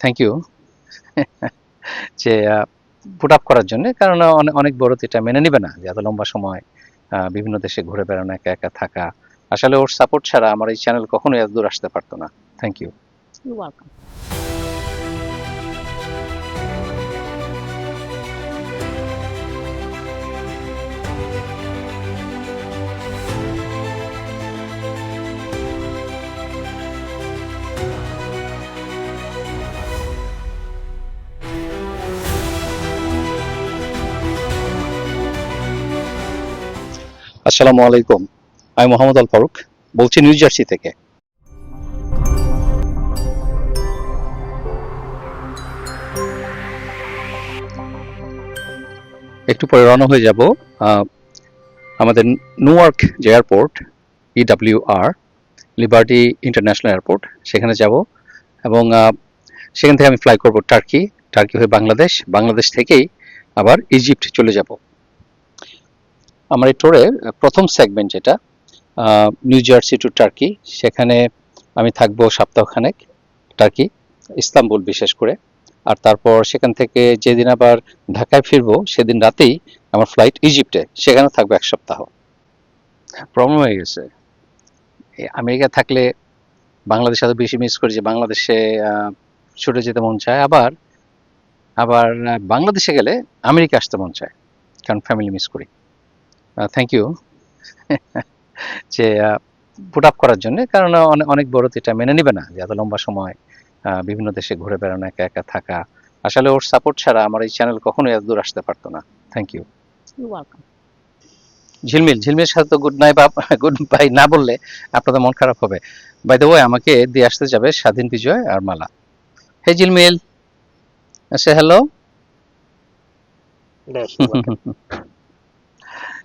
Thank you যে put up করার জন্য। কারণ অনেক বড় এটা মেনে নিবে না যে এত লম্বা সময় বিভিন্ন দেশে ঘুরে বেড়ানো, একা একা থাকা। আসলে ওর সাপোর্ট ছাড়া আমার এই চ্যানেল কখনোই এত দূর আসতে পারতো না। থ্যাংক ইউ ইউ ওয়েলকাম আসসালামু আলাইকুম। আমি মোহাম্মদ আল ফারুক, বলছি নিউ জার্সি থেকে। একটু পরে রওনা হয়ে যাব আমাদের নিউইয়র্ক যে airport EW R Liberty international airport সেখানে যাব। এবং সেখান থেকে আমি ফ্লাই করব টার্কি টার্কি হয়ে বাংলাদেশ বাংলাদেশ থেকেই আবার ইজিপ্ট চলে যাব। আমার এই টোরের প্রথম সেগমেন্ট যেটা নিউ জার্সি টু টার্কি সেখানে আমি থাকব সপ্তাহখানেক টার্কি, ইস্তাম্বুল বিশেষ করে। আর তারপর সেখান থেকে যেদিন আবার ঢাকায় ফিরবো, সেদিন রাতেই আমার ফ্লাইট ইজিপ্টে সেখানে থাকব এক সপ্তাহ। প্রবলেম হয়ে গেছে। আমেরিকা থাকলে বাংলাদেশ এত বেশি মিস করি যে বাংলাদেশে ছুটে যেতে মন চায়। আবার আবার বাংলাদেশে গেলে আমেরিকা আসতে মন চায়, কারণ ফ্যামিলি মিস করি। থ্যাংক ইউ যে পুট আপ করার জন্য। কারণ অনেক বড় তো এটা মেনে নিবে না যে এত লম্বা সময় আহ, বিভিন্ন দেশে ঘুরে বেড়ানো একা একা থাকা। আসলে ওর সাপোর্ট ছাড়া আমার এই চ্যানেল কখনোই এত দূর আসতে পারতো না। থ্যাংক ইউ ঝিলমিল ঝিলমিলের সাথে তো গুড নাই বা গুড বাই না বললে আপনাদের মন খারাপ হবে। বাই দ্য ওয়ে আমাকে দিয়ে আসতে যাবে স্বাধীন বিজয় আর মালা। হে ঝিলমিল। সে হ্যালো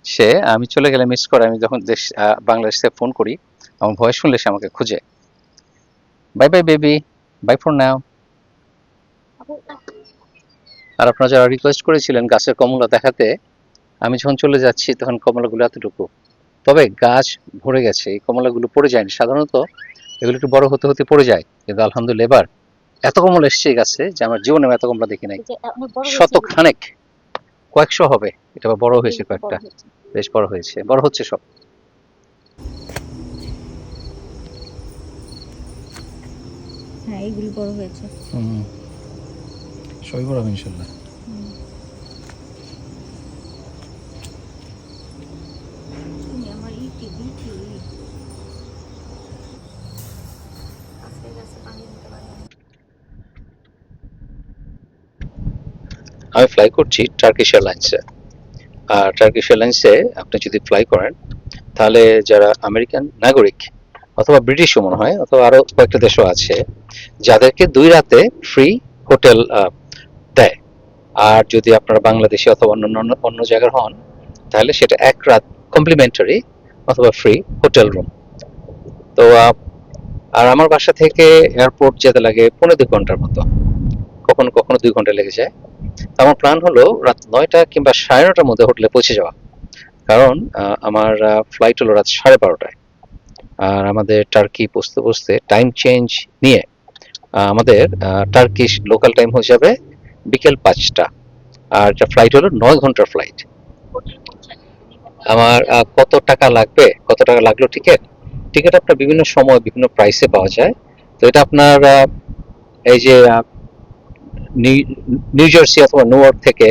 সে আমি চলে গেলে মিস করে আমি যখন দেশ বাংলাদেশ ফোন করি আমার ভয়েস শুনলে সে আমাকে খুঁজে। Bye bye baby bye for now আর আপনারা যারা রিকোয়েস্ট করেছিলেন গাছের কমলা দেখাতে আমি যখন চলে যাচ্ছি তখন কমলাগুলো এতটুকু। তবে গাছ ভরে গেছে এই কমলাগুলো পড়ে যায়নি। সাধারণত এগুলো একটু বড় হতে হতে পড়ে যায় কিন্তু আলহামদুলিল্লাহ এবার এত কমলা এসছে গাছে যে আমার জীবনে এত কমলা দেখি নাই। শত খানেক কয়েকশো হবে। এটা বড় হয়েছে কয়েকটা। বেশ বড় হয়েছে। বড় হচ্ছে সব। হ্যাঁ এইগুলি বড় হয়েছে। সবই বড় হবে ইনশাল্লাহ। আমার আমি ফ্লাই করছি টার্কিশ এয়ারলাইন্সে আর টার্কিশ এয়ারলাইন্সে আপনি যদি ফ্লাই করেন, তাহলে যারা আমেরিকান নাগরিক অথবা ব্রিটিশও মনে হয়, অথবা আরও কয়েকটা দেশও আছে, যাদেরকে দুই রাতে ফ্রি হোটেল দেয়। আর যদি আপনারা বাংলাদেশে অথবা অন্য, অন্য- অন্য জায়গার হন, তাহলে সেটা এক রাত কমপ্লিমেন্টারি অথবা ফ্রি হোটেল রুম তো আর আমার বাসা থেকে এয়ারপোর্ট যেতে লাগে পনেরো দুই ঘণ্টার মতো। কখনো কখনো দুই ঘণ্টা লেগে যায়। আমার প্ল্যান হলো রাত নয়টা কিংবা সাড়ে নটার মধ্যে হোটেলে পৌঁছে যাওয়া। কারণ আমার ফ্লাইট হলো রাত সাড়ে বারোটায়। আর আমাদের টার্কি পৌঁছতে পৌঁছতে টাইম চেঞ্জ নিয়ে আমাদের টার্কিশ লোকাল টাইম হয়ে যাবে বিকেল পাঁচটা। আর এটা ফ্লাইট হলো নয় ঘণ্টার ফ্লাইট আমার কত টাকা লাগবে, কত টাকা লাগল টিকিট টিকিট আপনার বিভিন্ন সময়, বিভিন্ন প্রাইসে পাওয়া যায়। তো এটা আপনার এই যে নিউ- জার্সি অথবা নিউ ইয়র্ক থেকে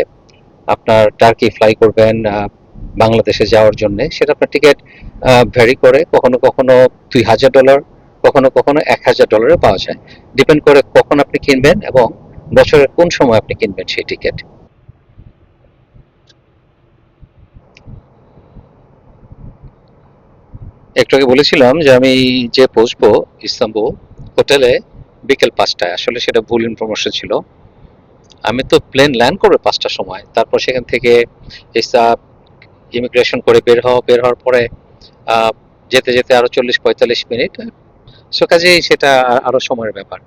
আপনার টার্কি ফ্লাই করবেন বাংলাদেশে যাওয়ার জন্য, সেটা আপনার টিকিট ভ্যারি করে কখনো কখনো দুই হাজার ডলার কখনো কখনো এক হাজার ডলারে পাওয়া যায়। ডিপেন্ড করে কখন আপনি কিনবেন এবং বছরের কোন সময় আপনি কিনবেন সেই টিকিট একটু আগে বলেছিলাম যে আমি যে পৌঁছবো ইস্তাম্বুল, হোটেলে বিকেল পাঁচটায়। আসলে সেটা ভুল ইনফরমেশন ছিল। আমি তো প্লেন ল্যান্ড করবে পাঁচটার সময়। তারপর সেখান থেকে হিসাব ইমিগ্রেশন করে বের হওয়া, বের হওয়ার পরে যেতে যেতে আরও চল্লিশ, পঁয়তাল্লিশ মিনিট। সো কাজেই সেটা আ- আরও সময়ের ব্যাপার।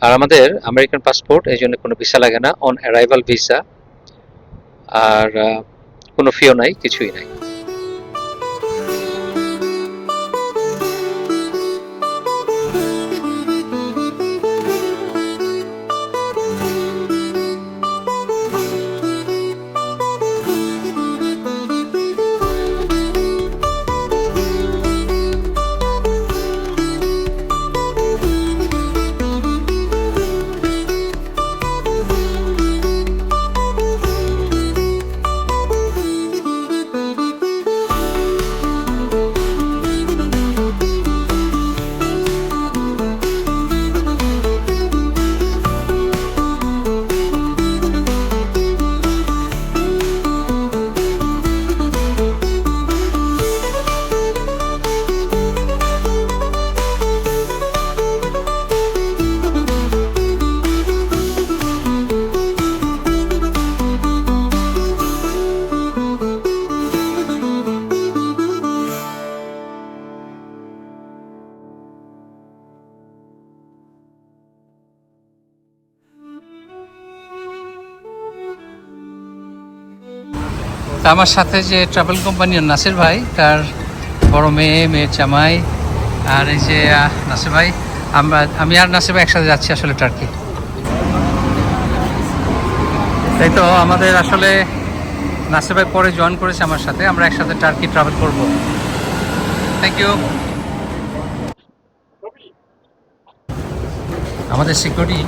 আর আমাদের আমেরিকান পাসপোর্ট এই জন্য কোনো ভিসা লাগে না। অন অ্যারাইভাল ভিসা আর কোনো ফিও নাই, কিছুই নাই। তা আমার সাথে যে ট্রাভেল কোম্পানি নাসির ভাই, তার বড় মেয়ে, মেয়ের জামাই, আর এই যে নাসির ভাই, আমরা, আমি আর নাসির ভাই একসাথে যাচ্ছি আসলে টার্কি। তাই তো আমাদের আসলে নাসির ভাই পরে জয়েন করেছে আমার সাথে, আমরা একসাথে টার্কি ট্রাভেল করব। থ্যাংক ইউ আমাদের সিকিউরিটি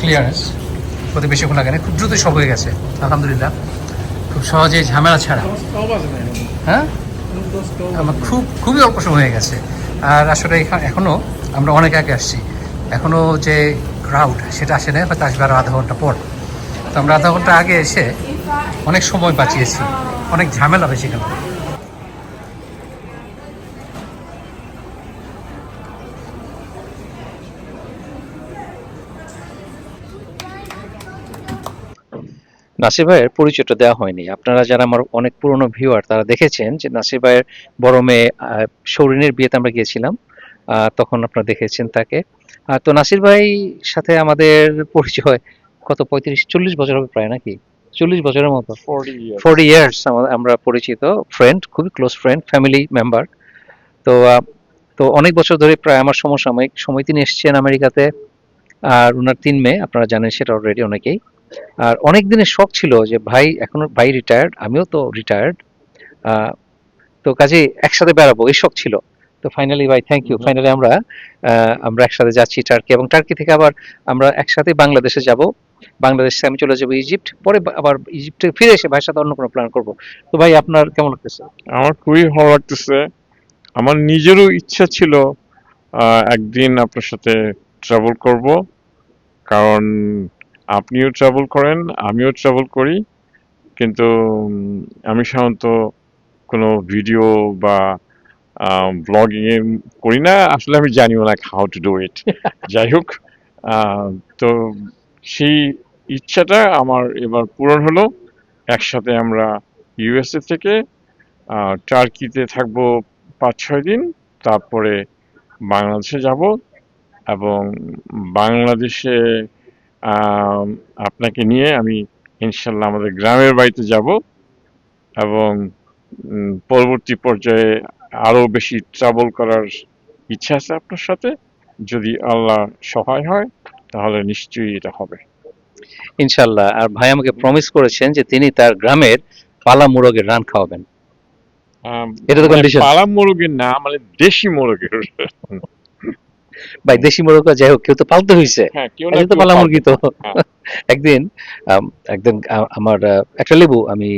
ক্লিয়ারেন্স প্রতি বেশিক্ষণ লাগে না খুব দ্রুত সব হয়ে গেছে, আলহামদুলিল্লাহ। খুব সহজে ঝামেলা ছাড়া। হ্যাঁ? আমার খুব, খুবই অল্প সময় হয়ে গেছে। আর আসলে এখনও এখনও আমরা অনেক আগে আসছি। এখনও যে ক্রাউড সেটা আসে না হয়তো আসবে আরও আধা ঘণ্টা পর। তো আমরা আধা ঘণ্টা আগে এসে অনেক সময় বাঁচিয়েছি। অনেক ঝামেলা হয়েছে কেন নাসির ভাইয়ের পরিচয়টা দেওয়া হয়নি। আপনারা যারা আমার অনেক পুরনো ভিউয়ার তারা দেখেছেন যে নাসির ভাইয়ের বড় মেয়ে সৌরিনের বিয়েতে আমরা গিয়েছিলাম। আহ, তখন আপনারা দেখেছেন তাকে। তো নাসির ভাই সাথে আমাদের পরিচয় কত পঁয়ত্রিশ চল্লিশ বছর হবে প্রায় নাকি? চল্লিশ বছরের মতো। 40 ফোর ইয়ার্স আমরা পরিচিত ফ্রেন্ড খুবই ক্লোজ ফ্রেন্ড ফ্যামিলি মেম্বার তো তো অনেক বছর ধরে প্রায় আমার সমসাময়িক সময় তিনি এসেছেন আমেরিকাতে। আর ওনার তিন মেয়ে আপনারা জানেন সেটা অলরেডি অনেকেই। আর অনেক দিনের শখ ছিল যে ভাই এখনও ভাই রিটায়ার্ড আমিও তো রিটায়ার্ড তো কাজে একসাথে বেড়াবো। এই শখ ছিল। তো ফাইনালি ভাই থ্যাংক ইউ. ফাইনালি আমরা আমরা একসাথে যাচ্ছি টার্কি এবং টার্কি থেকে আবার আমরা একসাথে বাংলাদেশে যাব। বাংলাদেশ থেকে আমি চলে যাব ইজিপ্ট পরে আবার ইজিপ্টে ফিরে এসে ভাইয়ের সাথে অন্য কোনো প্ল্যান করব। তো ভাই আপনার কেমন লাগতেছে? আমার খুবই ভালো লাগতেছে। আমার নিজেরও ইচ্ছা ছিল একদিন আপনার সাথে ট্রাভেল করব। কারণ আপনিও ট্রাভেল করেন আমিও ট্রাভেল করি কিন্তু আমি সাধারণত কোনো ভিডিও বা ব্লগিং করি না। আসলে আমি জানিও না হাউ টু ডু ইট যাই হোক তো সেই ইচ্ছাটা আমার এবার পূরণ হলো। একসাথে আমরা ইউএসএ থেকে টার্কিতে থাকব পাঁচ ছয় দিন। তারপরে বাংলাদেশে যাব এবং বাংলাদেশে আপনাকে নিয়ে আমি ইনশাল্লাহ আমাদের গ্রামের বাড়িতে যাব এবং পরবর্তী পর্যায়ে আরও বেশি ট্রাভেল করার ইচ্ছা আছে আপনার সাথে। যদি আল্লাহ সহায় হয় তাহলে নিশ্চয়ই এটা হবে। ইনশাল্লাহ। আর ভাই আমাকে প্রমিস করেছেন যে তিনি তার গ্রামের পালা মুরগের রান খাওয়াবেন। আম, এটা তো মানে পালা মোরগের না মানে দেশি মোরগের। ভাই দেশি মুরগ যাই হোক কেউ তো পালতে হয়েছে হ্যাঁ তো পালা মুরগি তো। হ্যাঁ। একদিন একদিন আমার একটা লেবু আমি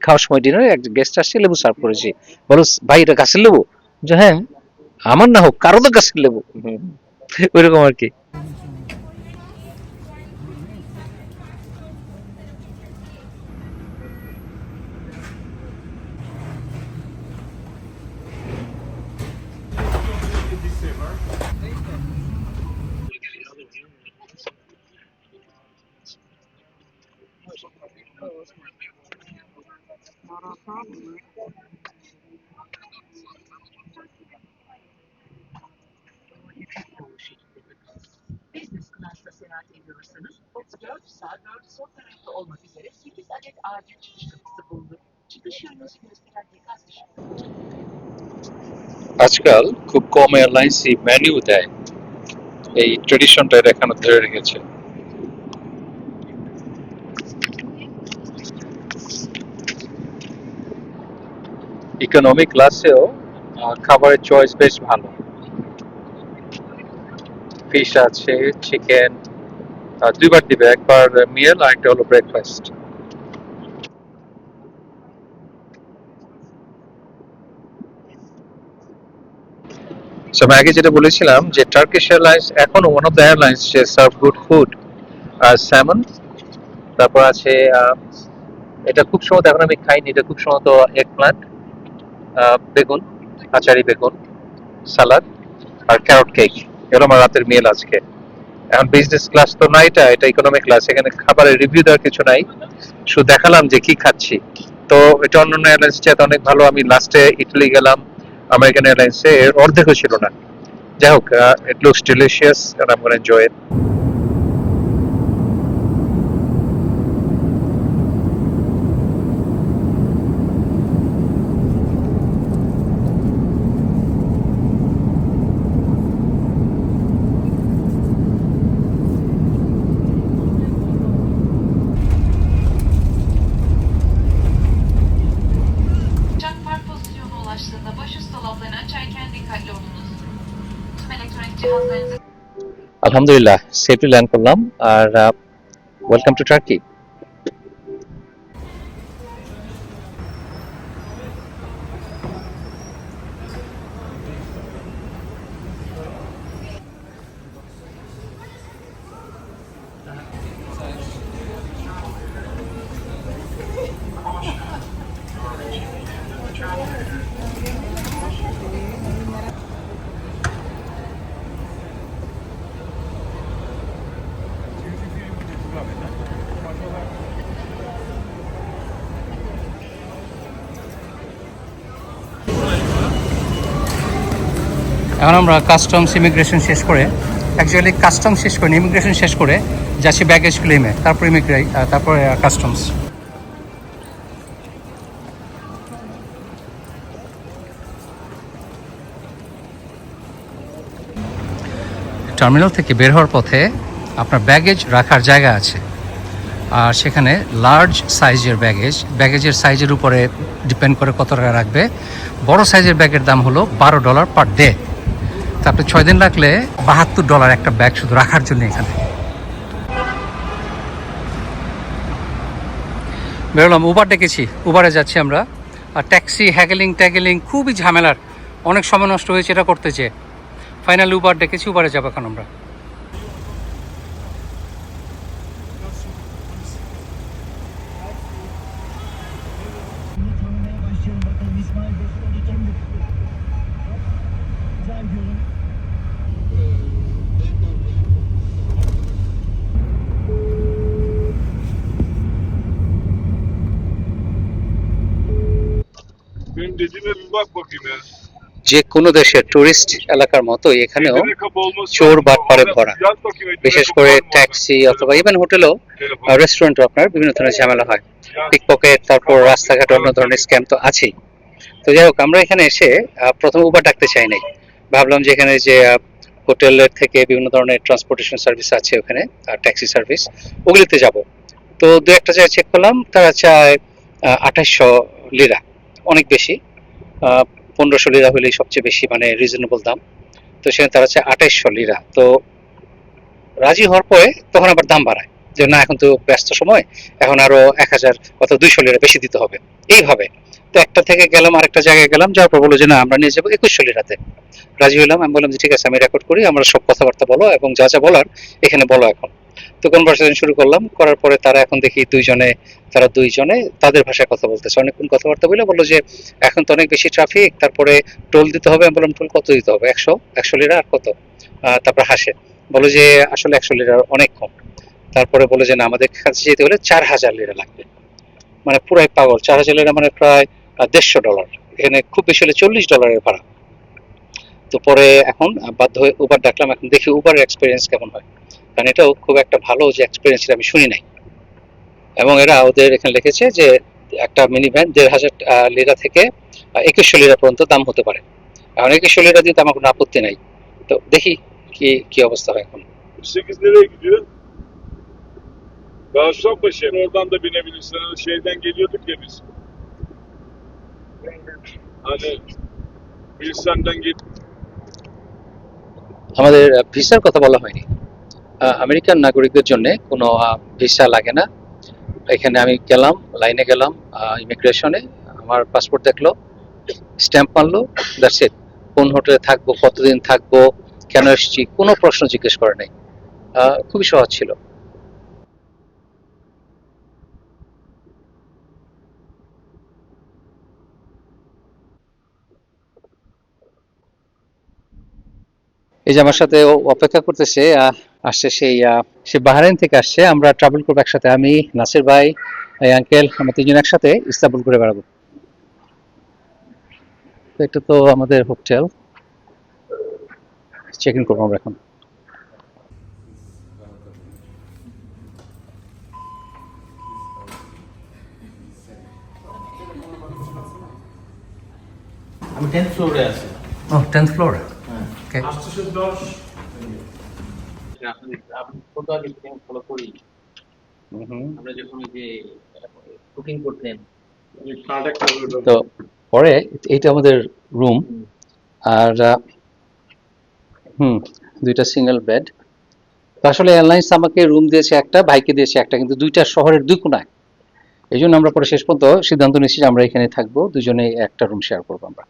খাওয়ার সময় ডিনারে এক গেস্ট আসছে লেবু সার্ভ করেছি। বলো ভাই এটা গাছের লেবু? যে হ্যাঁ আমার না হোক কারও তো গাছের লেবু। ওইরকম আর কি। 34 sağ 4 sol tarafta olmak üzere 8 adet acil çıkış kapısı bulunur. Çıkış yönünüzü gösteren birkaç আজকাল খুব কম এয়ারলাইন্সই মেনু দেয় এই ট্রেডিশনটা এখানে ধরে রেখেছে ইকোনমি ক্লাসেও খাবারের চয়েস বেশ ভালো ফিশ আছে চিকেন দুইবার দিবে, একবার মিল আর একটা হলো ব্রেকফাস্ট সো আমি আগে যেটা বলেছিলাম যে টার্কিশ এয়ারলাইন্স এখনও ওয়ান অফ দ্য এয়ারলাইন্স যে সার্ভ গুড ফুড আর স্যামন তারপর আছে এটা খুব সম্ভবত এখন আমি খাইনি, এটা খুব সম্ভবত এক প্লান্ট বেগুন, আচারি বেগুন সালাদ আর ক্যারট কেক এগুলো আমার রাতের মিল আজকে। এখন বিজনেস ক্লাস তো না এটা এটা ইকোনমি ক্লাস এখানে খাবারের রিভিউ দেওয়ার কিছু নাই। শুধু দেখালাম যে কি খাচ্ছি। তো এটা অন্যান্য এয়ারলাইন্স চেয়ে অনেক ভালো। আমি লাস্টে ইটালি গেলাম আমেরিকান এয়ারলাইন্সে এর অর্ধেকও ছিল না। যাই হোক it looks delicious and I am gonna enjoy it আলহামদুলিল্লাহ সেফলি ল্যান্ড করলাম। আর ওয়েলকাম টু টার্কি এখন আমরা কাস্টমস ইমিগ্রেশন শেষ করে অ্যাকচুয়ালি কাস্টমস শেষ করে ইমিগ্রেশন শেষ করে যাচ্ছি ব্যাগেজ ক্লেমে তারপর ইমিগ্রে তারপরে কাস্টমস টার্মিনাল থেকে বের হওয়ার পথে আপনার ব্যাগেজ রাখার জায়গা আছে। আর সেখানে লার্জ সাইজের ব্যাগেজ ব্যাগেজের সাইজের উপরে ডিপেন্ড করে কত টাকা রাখবে। বড় সাইজের ব্যাগের দাম হলো বারো ডলার পার ডে তারপরে ছয় দিন রাখলে বাহাত্তর ডলার একটা ব্যাগ শুধু রাখার জন্য এখানে। বেরোলাম উবার ডেকেছি। উবারে যাচ্ছি আমরা। আর ট্যাক্সি হ্যাগেলিং ট্যাগেলিং খুবই ঝামেলার। অনেক সময় নষ্ট হয়েছে এটা করতে চেয়ে ফাইনালি উবার ডেকেছি উবারে যাব এখন আমরা। যে কোনো দেশের টুরিস্ট এলাকার মতো এখানেও চোর. বাটপারে ভরা। বিশেষ করে? ট্যাক্সি অথবা ইভেন হোটেলও. রেস্টুরেন্টও আপনার বিভিন্ন ধরনের ঝামেলা হয়. পিকপকেট তারপর রাস্তাঘাটে, অন্য ধরনের স্ক্যাম তো আছেই তো যাই হোক, আমরা এখানে এসে প্রথম উবার ডাকতে চাই নাই ভাবলাম যে এখানে যে হোটেলের থেকে বিভিন্ন ধরনের ট্রান্সপোর্টেশন সার্ভিস আছে ওখানে আর ট্যাক্সি সার্ভিস ওগুলিতে যাব তো দু একটা জায়গায় চেক করলাম, তারা চায় আঠাশশো লিরা অনেক বেশি পনেরোশো লিরা হলেই সবচেয়ে বেশি মানে রিজনেবল দাম। তো সেখানে তারা হচ্ছে আঠাইশশো লিরা তো রাজি হওয়ার পরে তখন আবার দাম বাড়ায়। যে না, এখন তো ব্যস্ত সময়, এখন আরও এক হাজার অথবা দুইশো লিরা বেশি দিতে হবে। এইভাবে। তো একটা থেকে গেলাম, আরেকটা জায়গায় গেলাম, যাওয়ার পর বলো যে, না, আমরা নিয়ে যাব একুশশো লিরাতে রাজি হলাম আমি বললাম যে, ঠিক আছে, আমি রেকর্ড করি, আমরা সব কথাবার্তা বলো এবং যা যা বলার এখানে বলো এখন। তো কনভারসেশন শুরু করলাম, করার পরে তারা এখন দেখি দুইজনে, তারা দুইজনে তাদের ভাষায় কথা বলতেছে। অনেকক্ষণ কথাবার্তা বলে বলল যে, এখন তো অনেক বেশি ট্রাফিক তারপরে টোল দিতে হবে। আমি বললাম টোল কত দিতে হবে? একশো? একশো লিরা আর কত? তারপরে হাসে। বলো যে, আসলে একশো লিরা অনেক কম। তারপরে বলে যে, না, আমাদের কাছে যেতে হলে চার হাজার লিরা লাগবে। মানে পুরাই পাগল, চার হাজার লিরা মানে প্রায় দেড়শো ডলার এখানে খুব বেশি হলে চল্লিশ ডলারের ভাড়া। তো পরে এখন বাধ্য হয়ে উবার ডাকলাম, এখন দেখি উবারের এক্সপিরিয়েন্স কেমন হয়। কারণ এটাও খুব একটা ভালো যে এক্সপিরিয়েন্স আমি শুনি নাই। এবং এরা ওদের এখানে লিখেছে যে একটা মিনি ভ্যান দেড় হাজার লিরা থেকে একুশশো লিরা পর্যন্ত দাম হতে পারে। এখন একুশশো লিরা দিতে আমার কোনো আপত্তি নাই। তো দেখি কি কি অবস্থা হয় এখন। 8 nereye gidiyor? Gaziantep'e oradan da binebilirsin. Hani Şeyden geliyorduk ya biz. আমাদের ভিসার কথা বলা হয়নি। আমেরিকান নাগরিকদের জন্য কোনো ভিসা লাগে না। এখানে আমি গেলাম, লাইনে গেলাম ইমিগ্রেশনে, আমার পাসপোর্ট দেখল, স্ট্যাম্প মারলো, দ্যাটস ইট। কোন হোটেলে থাকব, কতদিন থাকব, কেন এসেছি, কোনো প্রশ্ন জিজ্ঞেস করে নাই। খুবই সহজ ছিল। এই যে আমার সাথে অপেক্ষা করতেছে আহ, আসছে সেই সে বাহারাইন থেকে আসছে। আমরা ট্রাভেল করব একসাথে। আমি নাসির ভাই এই আঙ্কেল আমরা তিনজন একসাথে ইস্তাম্বুল করে বেড়াবো। তো এটা তো আমাদের হোটেল চেক ইন করব আমরা এখন। আমি টেন্থ ফ্লোরে আছি। ও টেন্থ ফ্লোর তো পরে এইটা আমাদের রুম আর হুম দুইটা সিঙ্গেল বেড আসলে এয়ারলাইন্স আমাকে রুম দিয়েছে একটা ভাইকে দিয়েছে একটা কিন্তু দুইটা শহরের দুই কোনায়। এই জন্য আমরা পরে শেষ পর্যন্ত সিদ্ধান্ত নিয়েছি যে আমরা এখানে থাকব দুজনে একটা রুম শেয়ার করব আমরা।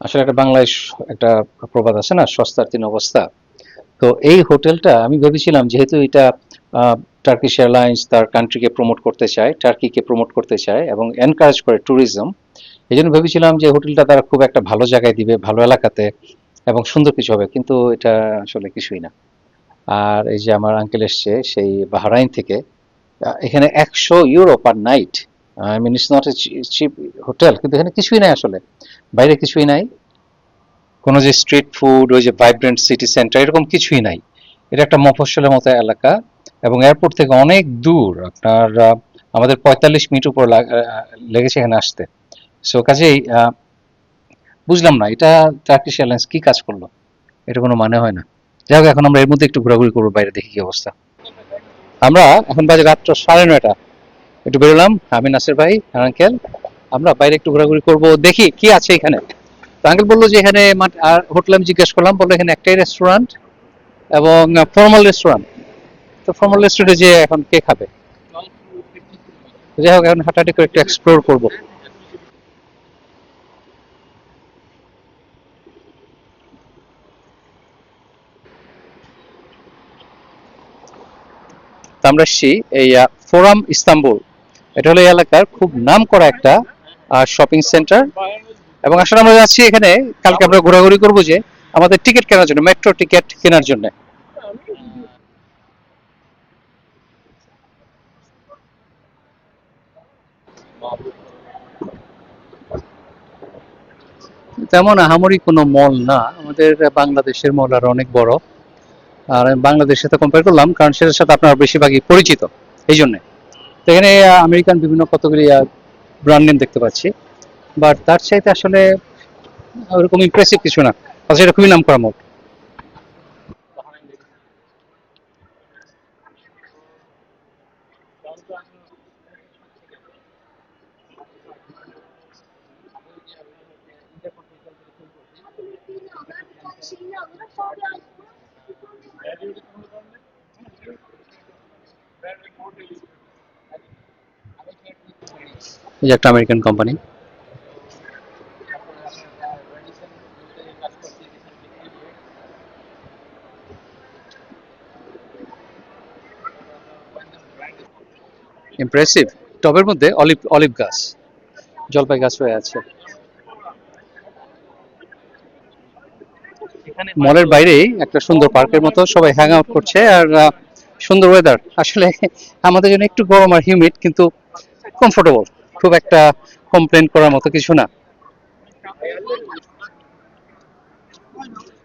আসলে একটা বাংলায় একটা প্রবাদ আছে না, সস্তার তিন অবস্থা। তো এই হোটেলটা আমি ভেবেছিলাম যেহেতু এটা টার্কিশ এয়ারলাইন্স তার কান্ট্রিকে প্রমোট করতে চায় টার্কিকে প্রমোট করতে চায় এবং এনকারেজ করে ট্যুরিজম এই জন্য ভেবেছিলাম যে হোটেলটা তারা খুব একটা ভালো জায়গায় দিবে, ভালো এলাকাতে এবং সুন্দর কিছু হবে, কিন্তু এটা আসলে কিছুই না। আর এই যে আমার আঙ্কেল এসছে সেই বাহরাইন থেকে এখানে একশো euro per night I mean it's not a cheap hotel কিন্তু এখানে কিছুই নাই আসলে। বাইরে কিছুই নাই। কোনো যে স্ট্রিট ফুড ওই যে ভাইব্রেন্ট সিটি সেন্টার এরকম কিছুই নাই। এটা একটা মফস্বলের মতো এলাকা এবং এয়ারপোর্ট থেকে অনেক দূর। আপনার আমাদের পঁয়তাল্লিশ মিনিট উপর লাগ- লেগেছে এখানে আসতে। সো কাজেই বুঝলাম না, এটা টার্কিশ এয়ারলাইন্স কি কাজ করল? এটা কোনো মানে হয় না। যাই হোক, এখন আমরা এর মধ্যে একটু ঘোরাঘুরি করব, বাইরে দেখি কি অবস্থা। আমরা এখন বাজে রাত্র সাড়ে নয়টা। একটু বেরোলাম আমি নাসির ভাই আঙ্কেল। আমরা বাইরে একটু ঘোরাঘুরি করব, দেখি কি আছে এখানে। আঙ্কেল বলল যে এখানে আর হোটেল আমি জিজ্ঞেস করলাম, বলল এখানে একটাই রেস্টুরেন্ট এবং ফর্মাল রেস্টুরেন্ট তো ফর্মাল রেস্টুরেন্টে যে এখন কে খাবে? যাই হোক, এখন হাঁটাহাঁটি করে একটু এক্সপ্লোর করব। আমরা এসেছি এই ফোরাম ইস্তাম্বুল এটা হলো এলাকার খুব নাম করা একটা শপিং সেন্টার এবং আসলে আমরা যাচ্ছি এখানে, কালকে আমরা ঘোরাঘুরি করব যে আমাদের টিকিট কেনার জন্য মেট্রো টিকিট কেনার জন্য। তেমন আহামরি কোনো মল না, আমাদের বাংলাদেশের মল আর অনেক বড়। আর বাংলাদেশের সাথে কম্পেয়ার করলাম, কারণ সেটার সাথে আপনার বেশিরভাগই পরিচিত, এই জন্যে। এখানে আমেরিকান বিভিন্ন কতগুলি ব্র্যান্ড নেম দেখতে পাচ্ছি। বাট তার চাইতে আসলে ওরকম ইমপ্রেসিভ কিছু না। আসলে এটা খুবই নাম করা মল এই যে একটা আমেরিকান কোম্পানি ইমপ্রেসিভ টবের মধ্যে অলিভ অলিভ গাছ। জলপাই গাছ হয়ে আছে। মলের বাইরেই একটা সুন্দর পার্কের মতো সবাই হ্যাং আউট করছে আর সুন্দর ওয়েদার আসলে আমাদের জন্য একটু গরম আর হিউমিড কিন্তু কমফোর্টেবল খুব একটা কমপ্লেন করার মতো কিছু না।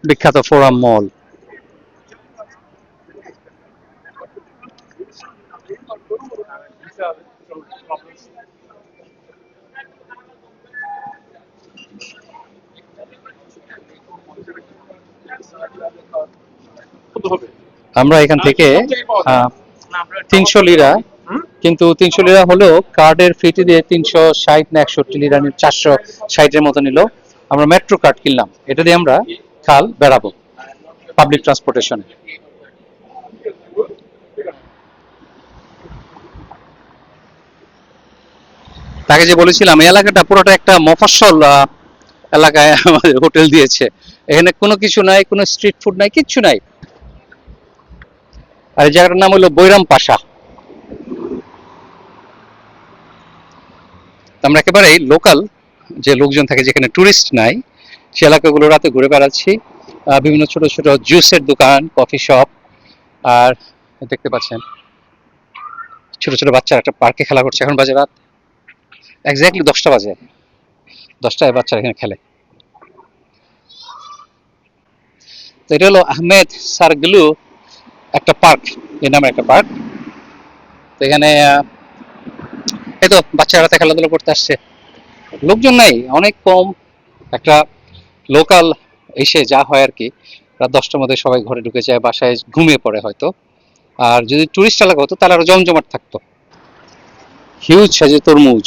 বিখ্যাত ফোরাম মল। আমরা এখান থেকে তিনশো লিরা কিন্তু তিনশো লিরা হলেও কার্ডের ফিটি দিয়ে তিনশো ষাট না একষট্টি লিরা চারশো ষাটের মতো নিল। আমরা মেট্রো কার্ড কিনলাম। এটা দিয়ে আমরা কাল বেড়াবো পাবলিক ট্রান্সপোর্টেশনে তাকে যে বলেছিলাম, এই এলাকাটা পুরোটা একটা মফস্বল এলাকায় আমাদের হোটেল দিয়েছে। এখানে কোনো কিছু নাই, কোনো স্ট্রিট ফুড নাই, কিচ্ছু নাই। আর এই জায়গাটার নাম হলো বৈরাম পাশা। আমরা একেবারেই লোকাল যে লোকজন থাকে, যেখানে টুরিস্ট নাই, সে এলাকাগুলো রাতে ঘুরে বেড়াচ্ছি। বিভিন্ন ছোট ছোট জুসের দোকান কফি শপ আর দেখতে পাচ্ছেন, ছোট ছোট বাচ্চারা একটা পার্কে খেলা করছে এখন বাজে রাত এক্স্যাক্টলি দশটা বাজে। দশটায় বাচ্চারা এখানে খেলে। তো এটা হলো আহমেদ সারগলু একটা পার্ক এই নামে একটা পার্ক তো এখানে এই তো বাচ্চারা রাতে খেলাধুলা করতে আসছে। লোকজন নাই, অনেক কম। একটা লোকাল এসে যা হয় আর কি। রাত দশটার মধ্যে সবাই ঘরে ঢুকে যায়, বাসায় ঘুমিয়ে পড়ে হয়তো। আর যদি টুরিস্ট এলাকা হতো, তাহলে আরও জমজমাট থাকতো। হিউজ সাজে তরমুজ।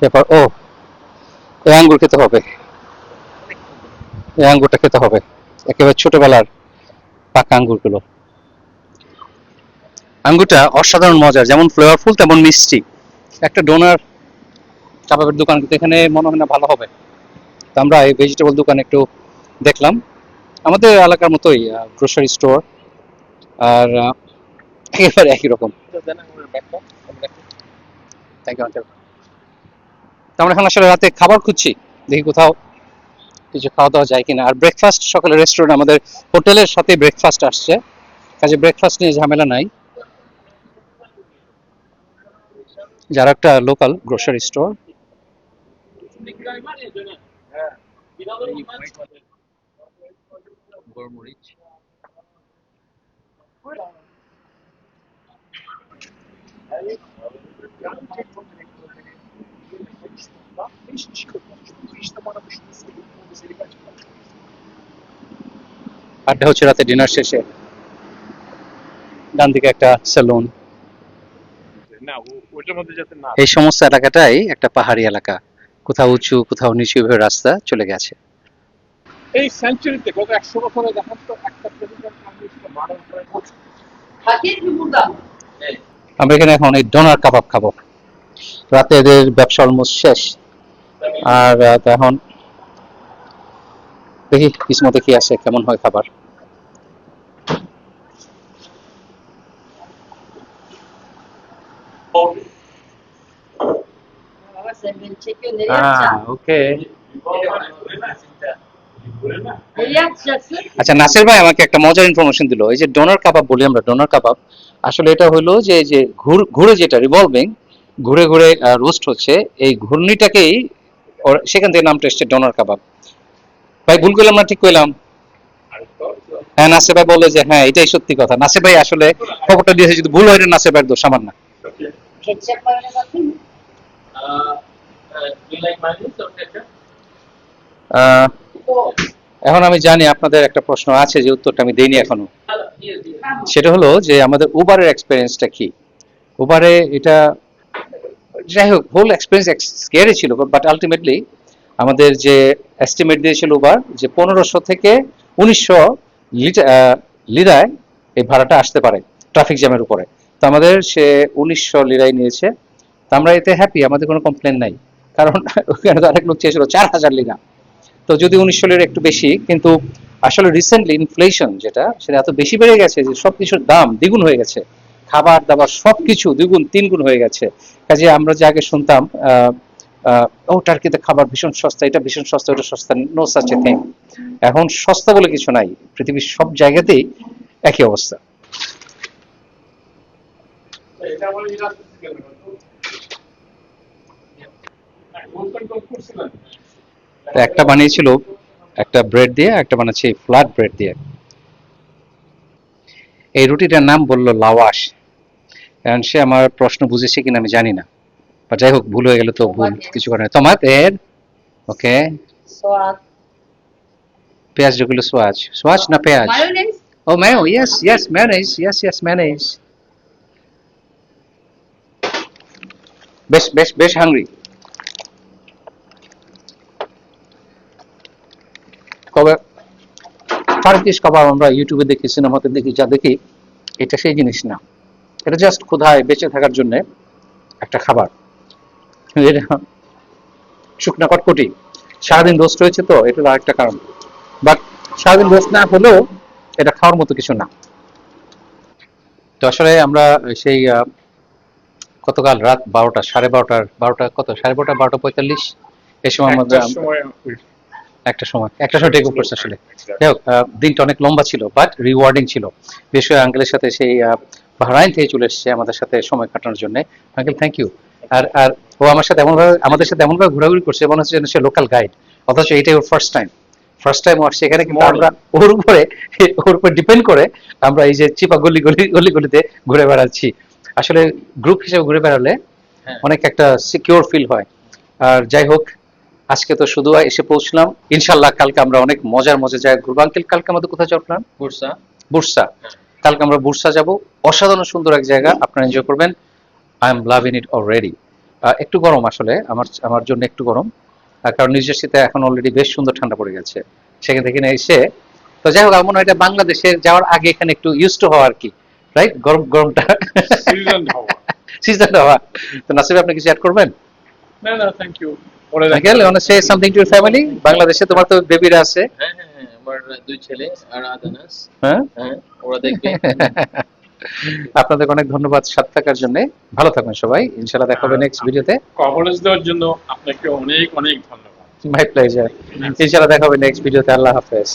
পেপার ও, এই আঙ্গুর খেতে হবে। এই আঙ্গুরটা খেতে হবে। একেবারে ছোটবেলার পাকা আঙ্গুরগুলো। আঙ্গুরটা অসাধারণ মজার, যেমন ফ্লেভারফুল তেমন মিষ্টি। একটা ডোনার কাবাবের দোকান, কিন্তু এখানে মনে হয় না ভালো হবে। তো আমরা এই ভেজিটেবল দোকান একটু দেখলাম। আমাদের এলাকার মতোই গ্রোসারি স্টোর আর একেবারে একই রকম। থ্যাংক ইউ তো আমরা এখন আসলে রাতে খাবার খুঁজছি, দেখি কোথাও কিছু খাওয়া দাওয়া যায় কিনা। আর ব্রেকফাস্ট সকালে রেস্টুরেন্ট আমাদের হোটেলের সাথে ব্রেকফাস্ট আসছে। কাজে ব্রেকফাস্ট নিয়ে ঝামেলা নাই। যারা একটা লোকাল গ্রোসারি স্টোর আড্ডা হচ্ছে রাতে ডিনার শেষে। ডান দিকে একটা সেলুন না ও- ওটার মধ্যে যাতে না এই সমস্ত এলাকাটাই একটা পাহাড়ি এলাকা। কোথাও উঁচু কোথাও নিচু ভাবে রাস্তা চলে গেছে। এই সেঞ্চুরিতে গত একশো বছরে দেখান তো একটা প্রেসিডেন্ট আমরা এখানে এখন এই ডোনার কাবাব খাব। রাতে এদের ব্যবসা অলমোস্ট শেষ। আর এখন দেখি কিসমতে কি আছে কেমন হয় খাবার। ওকে আচ্ছা নাসির ভাই আমাকে একটা মজার ইনফরমেশন দিল। এই যে ডোনার কাবাব বলি আমরা ডোনার কাবাব আসলে এটা হলো যে যে ঘুরে যেটা রিভলভিং ঘুরে ঘুরে রোস্ট হচ্ছে এই ঘূর্ণিটাকেই সেখান থেকে নামটা এসছে ডোনার কাবাব ভাই ভুল করলাম না ঠিক করলাম? হ্যাঁ নাসির ভাই বলল যে হ্যাঁ এটাই সত্যি কথা। নাসির ভাই আসলে খবরটা দিয়েছে যদি ভুল হয় নাসির ভাইয়ের দোষ আমার না আহ, এখন আমি জানি আপনাদের একটা প্রশ্ন আছে যে উত্তরটা আমি দেইনি এখনও। সেটা হলো যে আমাদের উবারের এক্সপিরিয়েন্সটা কি? উবারে এটা যাই হোক হোল এক্সপিরিয়েন্স স্কেয়ারি ছিল বাট আলটিমেটলি আমাদের যে এস্টিমেট দিয়েছিল উবার যে পনেরোশো থেকে উনিশশো লিটার লিরায় এই ভাড়াটা আসতে পারে ট্রাফিক জ্যামের উপরে। তো আমাদের সে উনিশশো লিরাই নিয়েছে। তো আমরা এতে হ্যাপি আমাদের কোনো কমপ্লেন নাই। কারণ ওখানে তো আরেক লোক চেয়েছিল চার হাজার লিরা। তো যদি উনিশশো লিরা একটু বেশি, কিন্তু আসলে রিসেন্টলি ইনফ্লেশন যেটা, সেটা এত বেশি বেড়ে গেছে যে সবকিছুর দাম দ্বিগুণ হয়ে গেছে। খাবার দাবার সবকিছু দ্বিগুণ, তিনগুণ হয়ে গেছে। কাজে আমরা যে আগে শুনতাম ও টার্কিতে খাবার ভীষণ সস্তা, এটা ভীষণ সস্তা, ওটা সস্তা নো সাচ এ থিং এখন সস্তা বলে কিছু নাই। পৃথিবীর সব জায়গাতেই একই অবস্থা এটা আমার এই রাস্তা থেকে গেল। হ্যাঁ, বলতেন তো করছিলেন। তো একটা বানিয়েছিল একটা ব্রেড দিয়ে একটা বানাচ্ছে ফ্ল্যাট ব্রেড দিয়ে। এই রুটিটার নাম বলল লাওয়াশ। কারণ সে আমার প্রশ্ন বুঝেছে কিনা আমি জানি না। বা যাই হোক ভুল হয়ে গেলে তো ভুল কিছু করে তোমার এর? ওকে। পেঁয়াজ যেগুলো সোয়াজ। সোয়াজ না পেঁয়াজ? ও mayo yes yes mayonnaise yes yes mayonnaise বেশ বেশ বেশ হাংরি কবে? টার্কিশ কাবাব আমরা ইউটিউবে দেখি সিনেমাতে দেখি, যা দেখি, এটা সেই জিনিস না। এটা জাস্ট ক্ষুধায় বেঁচে থাকার জন্য একটা খাবার। শুকনা কটকটি। সারাদিন রোস্ট হয়েছে তো এটা আরেকটা কারণ। বাট সারাদিন রোস্ট না হলেও এটা খাওয়ার মতো কিছু না। তো আসলে আমরা সেই গতকাল রাত বারোটা সাড়ে বারোটার বারোটা কত? সাড়ে বারোটা বারোটা পঁয়তাল্লিশ। এই সময় আমাদের একটা সময় একটা সময় টেক করছে আসলে। যাই হোক দিনটা অনেক লম্বা ছিল বাট রিওয়ার্ডিং ছিল। বিশেষ করে আঙ্কেলের সাথে সেই বাহরাইন থেকে চলে এসেছে আমাদের সাথে সময় কাটানোর জন্য। আঙ্কেল থ্যাংক ইউ আর আর ও আমার সাথে এমনভাবে আমাদের সাথে এমনভাবে ঘোরাঘুরি করছে মনে হচ্ছে যেন সে লোকাল গাইড অথচ এটাই ওর ফার্স্ট টাইম ফার্স্ট টাইম ও আসছে এখানে কিন্তু আমরা ওর উপরে ওর উপর ডিপেন্ড করে আমরা এই যে চিপা গলি গলি গলি গলিতে ঘুরে বেড়াচ্ছি। আসলে গ্রুপ হিসেবে ঘুরে বেড়ালে অনেক একটা সিকিউর ফিল হয়। আর যাই হোক আজকে তো শুধু এসে পৌঁছলাম। ইনশাল্লাহ কালকে আমরা অনেক মজার মজার জায়গায় ঘুরবো। আঙ্কেল কালকে আমাদের কোথায় যাওয়ার প্ল্যান বুরসা। বুরসা। কালকে আমরা বুরসা যাব। অসাধারণ সুন্দর এক জায়গা আপনারা এনজয় করবেন। I am love in it already একটু গরম আসলে আমার আমার জন্য একটু গরম। কারণ নিউ জার্সিতে এখন অলরেডি বেশ সুন্দর ঠান্ডা পড়ে গেছে। সেখান থেকে এসে তো যাই হোক আমার মনে হয় এটা বাংলাদেশে যাওয়ার আগে এখানে একটু ইউজ টু হওয়া আর কি। রাইট গরম গরমটা। সিজন হওয়া। সিজন হওয়া। তো নাসিব আপনি কিছু অ্যাড করবেন? না না thank you uncle want say something to family বাংলাদেশে তোমার তো বেবিরা আছে। হ্যাঁ হ্যাঁ হ্যাঁ আমার দুই ছেলে আর আদানাস হ্যাঁ? হ্যাঁ ওরা দেখবে। আপনাদের অনেক ধন্যবাদ সাথে থাকার জন্য। ভালো থাকবেন সবাই। ইনশাআল্লাহ দেখা হবে নেক্সট ভিডিওতে কভারেজ দেওয়ার জন্য আপনাকে অনেক অনেক ধন্যবাদ। মাই প্লেজার ইনশাআল্লাহ দেখা হবে নেক্সট ভিডিওতে আল্লাহ হাফেজ।